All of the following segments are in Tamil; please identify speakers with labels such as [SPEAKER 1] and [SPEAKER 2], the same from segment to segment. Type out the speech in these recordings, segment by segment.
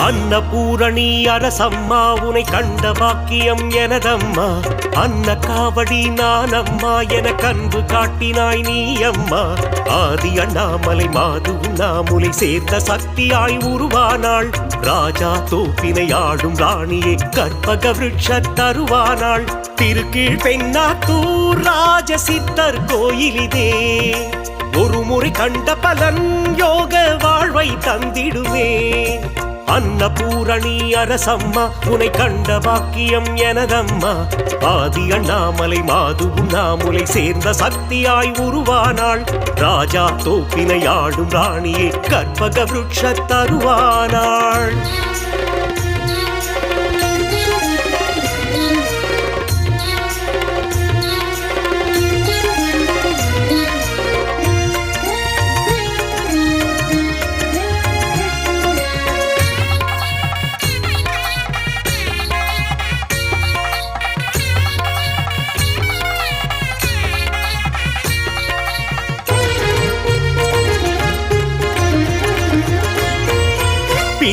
[SPEAKER 1] அன்னபூரணி அரசம்மா உனை கண்ட பாக்கியம் எனதம்மா. அன்ன காவடி நான் அம்மா என கன்பு காட்டினாய் நீ அம்மா ஆதி அண்ணாமலை மாது உண்ணாமுலை சேர்ந்த சக்தியாய் உருவானாள். ராஜா தோப்பினை ஆடும் ராணியை கற்பக விருட்ச தருவானாள். திருக்கீழ் பெண்ணாத்தூர் ராஜ சித்தர் கோயிலிதே ஒரு முறை கண்ட பலன் யோக வாழ்வை தந்திடுமே. அன்னபூரணி அரசம்மா உனை கண்ட பாக்கியம் எனதம்மா. ஆதி அண்ணாமலை மாது உண்ணாமுலை சேர்ந்த சக்தியாய் உருவானாள். ராஜா தோப்பினை ஆடும் ராணியே கற்பக விருட்ச தருவானாள்.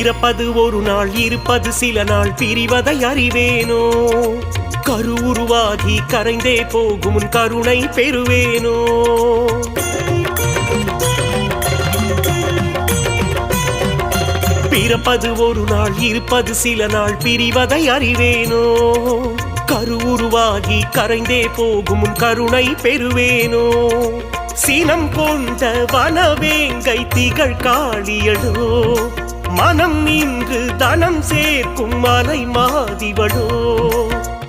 [SPEAKER 1] பிறப்பது ஒரு நாள் இருப்பது சில நாள். பிரிவதை அறிவேனோ? கரு உருவாகி கரைந்தே போகும் உன் கருணை பெறுவேனோ? பிறப்பது ஒரு நாள் இருப்பது சில நாள். பிரிவதை அறிவேனோ? கரு உருவாகி கரைந்தே போகும் உன் கருணை பெறுவேனோ? சினம் கொண்ட வனவேங்கை திகழ் காளியடோ? மனம் இன்று தனம் சேர்க்கும் மலை மாதிவடோ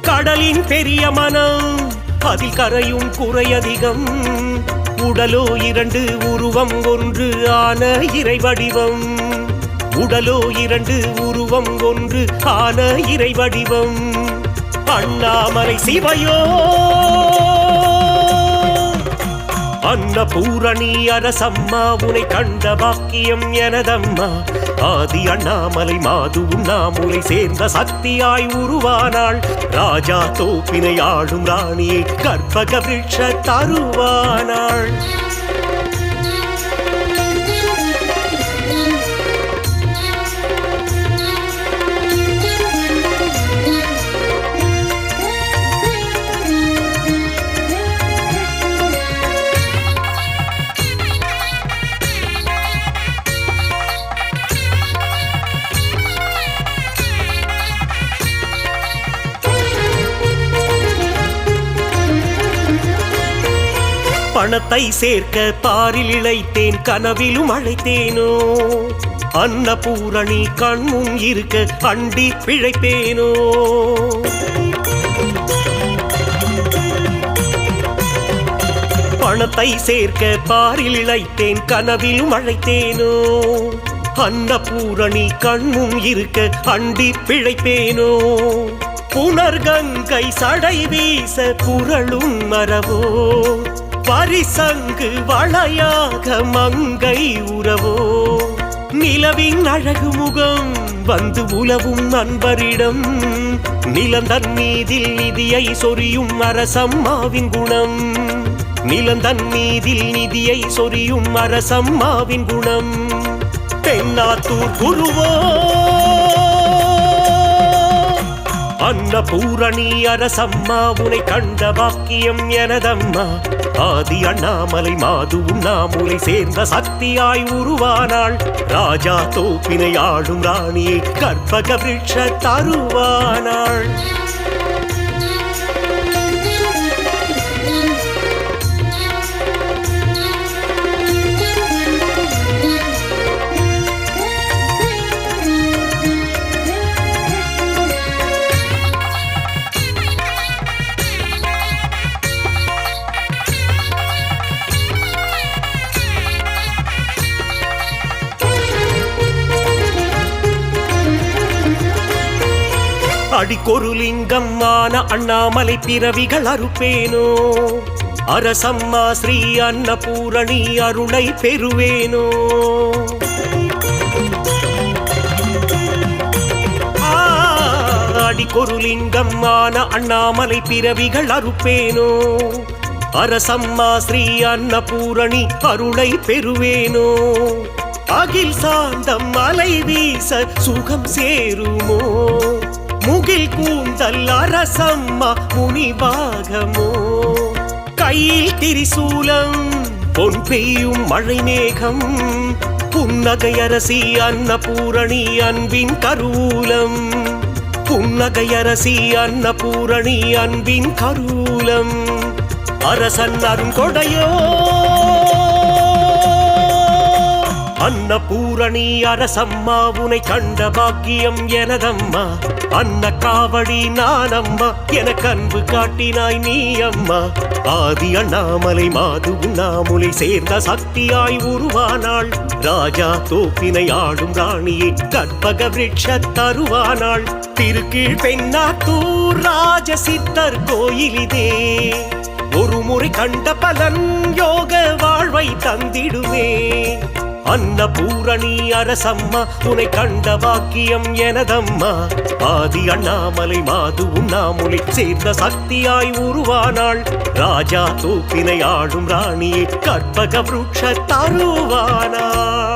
[SPEAKER 1] கடலின் பெரிய மனம் அதில் கரையும் குறையதிகம். உடலோ இரண்டு உருவம் ஒன்று ஆன இறை வடிவம் உடலோ இரண்டு உருவம் ஒன்று ஆன இறை வடிவம் அண்ணாமலை சிவையோ. அன்னபூரணி அரசம்மா உனை கண்ட பாக்கியம் எனதம்மா. ஆதி அண்ணாமலை மாது உண்ணாமுலை சேர்ந்த சக்தியாய் உருவானாள். ராஜா தோப்பினை ஆளும் ராணியை கற்பக விருட்ச தருவானாள். பணத்தை சேர்க்க பாரில் இழைத்தேன் கனவிலும் அழைத்தேனோ? அன்னபூரணி கண்முன் இருக்க அண்டி பிழைப்பேனோ? பணத்தை சேர்க்க பாரில் இழைத்தேன் கனவிலும் அழைத்தேனோ? அன்னபூரணி கண்முன் இருக்க அண்டி பிழைப்பேனோ? புனர்கங்கை சடை வீச குரலும் மரவோ பரிசங்கு வளையாக மங்கை உறவோ? நிலவின் அழகு முகம் வந்து உலவும் நண்பரிடம். நிலந்தன் மீதில் நிதியை சொரியும் அரசம்மாவின் குணம். நிலந்தன் மீதில் நிதியை சொரியும் அரசம்மாவின் குணம். தென்னாத்தூர் குருவோ? அன்னபூரணி அரசம்மா உனை கண்ட பாக்கியம் எனதம்மா. ஆதி அண்ணாமலை மாதுவும் நாமூலை சேர்ந்த சக்தியாய் உருவானாள். ராஜா தோப்பினை ஆளும் ராணியை கற்பக விருட்ச தருவானாள். அடிக்கொருலிங்கம் ஆன அண்ணாமலை பிறவிகள் அறுப்பேனோ? அரசம்மா ஸ்ரீ அன்னபூரணி அருளை பெறுவேனோ? அடிக்கொருலிங்கம் அடிக்கொரு ஆன அண்ணாமலை பிறவிகள் அறுப்பேனோ? அரசம்மா ஸ்ரீ அன்னபூரணி அருளை பெறுவேனோ? அகில் சாந்தம் அலை வீச சுகம் சேருமோ? முகில் கூந்தல் அரசம்மா முனிபாகமோ கையில் திரிசூலம் பொன் பெய்யும் மழை மேகம் புன்னகையரசி அன்னபூரணி அன்பின் கருவூலம் புன்னகையரசி அன்னபூரணி அன்பின் கரூலம் அரசன் அருங்கொடையோ அன்னபூரணி அரசம்மா உனை கண்ட பாக்கியம் எனதம்மா. அன்ன காவடி நானம்மா எனக்கு அன்பு காட்டினாய் நீ அம்மா ஆதி அண்ணாமலை மாது உண்ணாமுலை சேர்ந்த சக்தியாய் உருவானாள். ராஜா தோப்பினை ஆடும் ராணியை கற்பக விரட்ச தருவானாள். திருக்கீழ் பெண்ணாத்தூர் ராஜ சித்தர் கோயிலிதே ஒரு முறை கண்ட பலன் யோக வாழ்வை தந்திடுவே அன்னபூரணி அரசம்மா உனை கண்ட வாக்கியம் எனதம்மா. ஆதி அண்ணாமலை மாது உண்ணாமொழி சேர்ந்த சக்தியாய் உருவானாள். ராஜா தூப்பினை ஆடும் ராணியை கற்பக விருட்ச தருவானாள்